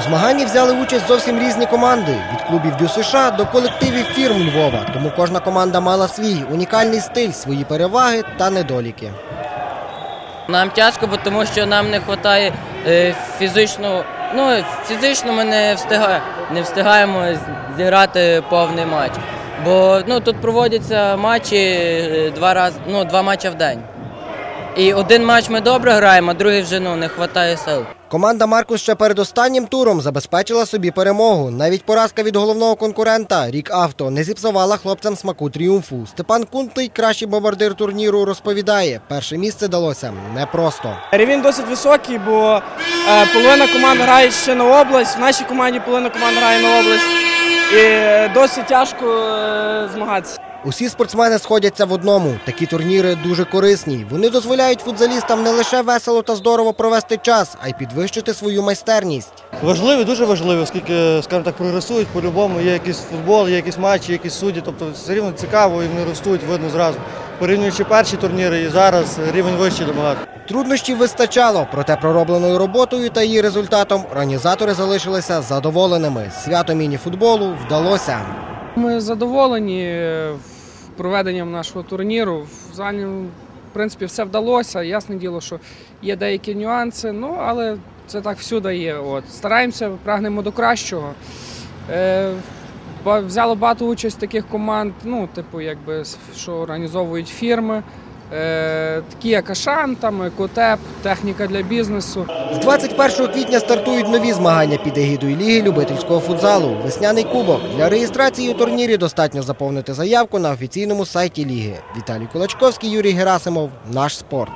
У змаганні взяли участь зовсім різні команди від клубів ДЮСШ до колективів фірм Львова. Тому кожна команда мала свій унікальний стиль, свої переваги та недоліки. Нам тяжко, тому що нам не вистачає е, фізично. Ну, фізично ми не встигаємо, не встигаємо зіграти повний матч. Бо ну, тут проводяться матчі е, два раз, ну, два матчі в день. І один матч ми добре граємо, а другий вже ну, не вистачає сил. Команда Маркус ще перед останнім туром забезпечила собі перемогу. Навіть поразка від головного конкурента Рік Авто не зіпсувала хлопцям смаку тріумфу. Степан Кунтий, кращий бомбардир турніру, розповідає, перше місце далося непросто. Рівень досить високий, бо е, половина команд грає ще на область. В нашій команді половина команд грає на область. І е, досить тяжко е, змагатися. Усі спортсмени сходяться в одному. Такі турніри дуже корисні. Вони дозволяють футзалістам не лише весело та здорово провести час, а й підвищити свою майстерність. Важливі, дуже важливі, оскільки, скажімо так, прогресують по-любому. Є якийсь футбол, є якісь матчі, якісь судді. Тобто все рівно цікаво і вони ростуть, видно зразу. Порівнюючи перші турніри і зараз рівень вищий набагато. Труднощів вистачало, проте проробленою роботою та її результатом організатори залишилися задоволеними. Свято міні-футболу вдалося. Ми задоволені е, проведенням нашого турніру. В загальному, в принципі, все вдалося. Ясне діло, що є деякі нюанси, ну але це так всюди є. От. Стараємося, прагнемо до кращого. Е, взяло багато участь таких команд, ну, типу, якби, що організовують фірми. Е, такі як Ашан, там, Екотеп, техніка для бізнесу. З 21 квітня стартують нові змагання під егідою Ліги любительського футзалу. Весняний кубок. Для реєстрації у турнірі достатньо заповнити заявку на офіційному сайті Ліги. Віталій Кулачковський, Юрій Герасимов. Наш спорт.